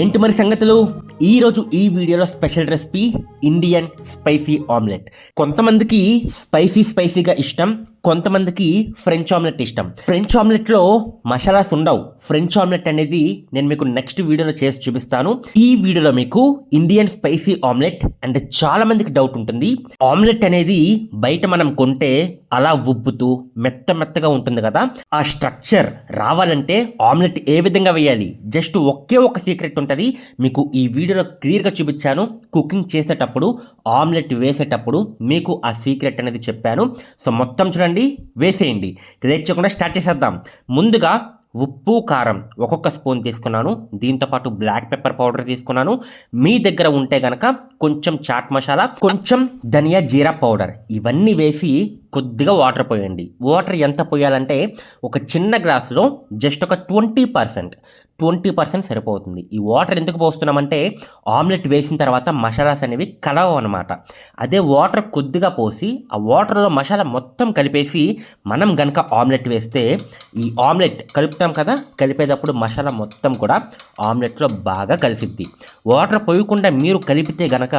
ఏంటి మరి సంగతులు? ఈరోజు ఈ వీడియోలో special recipe Indian spicy omelette. కొంతమందికి స్పైసీ స్పైసీగా ఇష్టం కొంతమందికి ఫ్రెంచ్ ఆమ్లెట్ ఇష్టం. ఫ్రెంచ్ ఆమ్లెట్లో మసాలాస్ ఉండవు. ఫ్రెంచ్ ఆమ్లెట్ అనేది నేను మీకు నెక్స్ట్ వీడియోలో చేసి చూపిస్తాను. ఈ వీడియోలో మీకు ఇండియన్ స్పైసీ ఆమ్లెట్ అండ్ చాలా మందికి డౌట్ ఉంటుంది. ఆమ్లెట్ అనేది బయట మనం కొంటే అలా ఉబ్బుతూ మెత్త మెత్తగా ఉంటుంది కదా. ఆ స్ట్రక్చర్ రావాలంటే ఆమ్లెట్ ఏ విధంగా వేయాలి? జస్ట్ ఒకే ఒక సీక్రెట్ ఉంటుంది. మీకు ఈ వీడియోలో క్లియర్గా చూపించాను. కుకింగ్ చేసేటప్పుడు ఆమ్లెట్ వేసేటప్పుడు మీకు ఆ సీక్రెట్ అనేది చెప్పాను. సో మొత్తం చూడండి వేసేయండి. లేట్ చేయకుండా స్టార్ట్ చేసేద్దాం. ముందుగా ఉప్పు కారం ఒక్కొక్క స్పూన్ తీసుకున్నాను. దీంతోపాటు బ్లాక్ పెప్పర్ పౌడర్ తీసుకున్నాను. మీ దగ్గర ఉంటే గనక కొంచెం చాట్ మసాలా కొంచెం ధనియా జీరా పౌడర్ ఇవన్నీ వేసి కొద్దిగా వాటర్ పోయండి. వాటర్ ఎంత పోయాలంటే ఒక చిన్న గ్లాసులో జస్ట్ ఒక ట్వంటీ పర్సెంట్ ట్వంటీ పర్సెంట్ సరిపోతుంది. ఈ వాటర్ ఎందుకు పోస్తున్నామంటే ఆమ్లెట్ వేసిన తర్వాత మసాలాస్ అనేవి కలవు అనమాట అదే వాటర్ కొద్దిగా పోసి ఆ వాటర్లో మసాలా మొత్తం కలిపేసి మనం గనక ఆమ్లెట్ వేస్తే ఈ ఆమ్లెట్ కలుపుతాం కదా కలిపేటప్పుడు మసాలా మొత్తం కూడా ఆమ్లెట్లో బాగా కలిసిద్ది. వాటర్ పోయకుండా మీరు కలిపితే గనక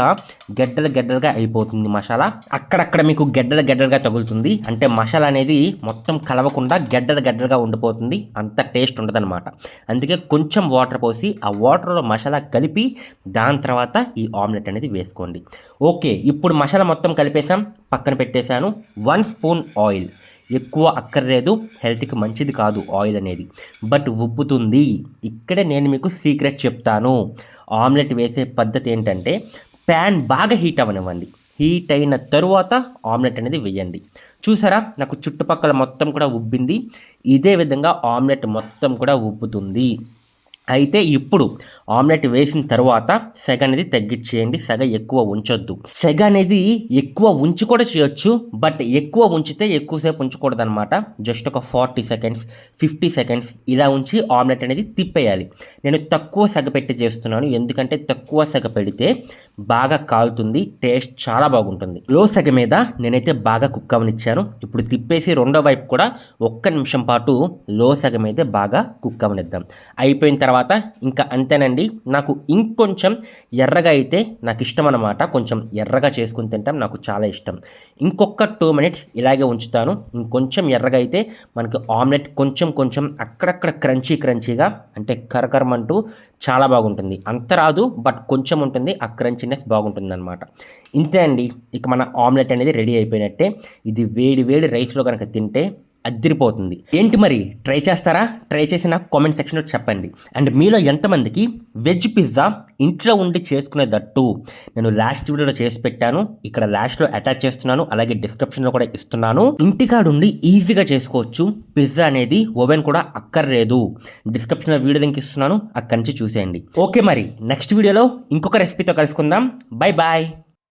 గెడ్డలు గెడ్డలుగా అయిపోతుంది మసాలా. అక్కడక్కడ మీకు గెడ్డలు గెడ్డలుగా తగులుతుంది. అంటే మసాలా అనేది మొత్తం కలవకుండా గెడ్డలు గెడ్డలుగా ఉండిపోతుంది. అంత టేస్ట్ ఉండదన్నమాట. అందుకే కొంచెం వాటర్ పోసి ఆ వాటర్లో మసాలా కలిపి దాని తర్వాత ఈ ఆమ్లెట్ అనేది వేసుకోండి. ఓకే ఇప్పుడు మసాలా మొత్తం కలిపేసాం పక్కన పెట్టేశాను. One spoon oil. ఎక్కువ అక్కర్లేదు హెల్త్కి మంచిది కాదు ఆయిల్ అనేది. బట్ ఉబ్బుతుంది. ఇక్కడే నేను మీకు సీక్రెట్ చెప్తాను. ఆమ్లెట్ వేసే పద్ధతి ఏంటంటే ప్యాన్ బాగా హీట్ అవ్వనివ్వండి. హీట్ అయిన తరువాత ఆమ్లెట్ అనేది వేయండి. చూసారా? నాకు చుట్టుపక్కల మొత్తం కూడా ఉబ్బింది. ఇదే విధంగా ఆమ్లెట్ మొత్తం కూడా ఉబ్బుతుంది. అయితే ఇప్పుడు ఆమ్లెట్ వేసిన తర్వాత సెగ అనేది తగ్గించేయండి సెగ ఎక్కువ ఉంచొద్దు. సెగ అనేది ఎక్కువ ఉంచి కూడా చేయొచ్చు బట్ ఎక్కువ ఉంచితే ఎక్కువసేపు ఉంచకూడదు అనమాట జస్ట్ ఒక ఫార్టీ సెకండ్స్ ఫిఫ్టీ సెకండ్స్ ఇలా ఉంచి ఆమ్లెట్ అనేది తిప్పేయాలి. నేను తక్కువ సెగ పెట్టి చేస్తున్నాను ఎందుకంటే తక్కువ సెగ పెడితే బాగా కాలుతుంది టేస్ట్ చాలా బాగుంటుంది. లో సెగ మీద నేనైతే బాగా కుక్ అవనిచ్చాను. ఇప్పుడు తిప్పేసి రెండో వైపు కూడా ఒక్క నిమిషం పాటు లో సెగ మీద బాగా కుక్ అవనిద్దాం. అయిపోయిన తర్వాత తర్వాత ఇంకా అంతేనండి. నాకు ఇంకొంచెం ఎర్రగా అయితే నాకు ఇష్టం అనమాట కొంచెం ఎర్రగా చేసుకుని తింటాం నాకు చాలా ఇష్టం. ఇంకొక టూ మినిట్స్ ఇలాగే ఉంచుతాను. ఇంకొంచెం ఎర్రగా అయితే మనకి ఆమ్లెట్ కొంచెం కొంచెం అక్కడక్కడ క్రంచీ క్రంచీగా అంటే కరకరమంటూ చాలా బాగుంటుంది. అంత రాదు బట్ కొంచెం ఉంటుంది. ఆ క్రంచీనెస్ బాగుంటుంది అనమాట ఇంతే అండి. ఇక మన ఆమ్లెట్ అనేది రెడీ అయిపోయినట్టే. ఇది వేడి వేడి రైస్లో కనుక తింటే అద్దరిపోతుంది. ఏంటి మరి? ట్రై చేస్తారా? ట్రై చేసిన కామెంట్ సెక్షన్లో చెప్పండి. అండ్ మీలో ఎంతమందికి వెజ్ పిజ్జా ఇంట్లో ఉండి చేసుకునేటట్టు నేను లాస్ట్ వీడియోలో చేసి పెట్టాను. ఇక్కడ లాస్ట్లో అటాచ్ చేస్తున్నాను. అలాగే డిస్క్రిప్షన్లో కూడా ఇస్తున్నాను. ఇంటికాడుండి ఈజీగా చేసుకోవచ్చు. పిజ్జా అనేది ఓవెన్ కూడా అక్కర్లేదు. డిస్క్రిప్షన్లో వీడియో లింక్ ఇస్తున్నాను. అక్కడి నుంచి చూసేయండి. ఓకే మరి నెక్స్ట్ వీడియోలో ఇంకొక రెసిపీతో కలుసుకుందాం. Bye bye.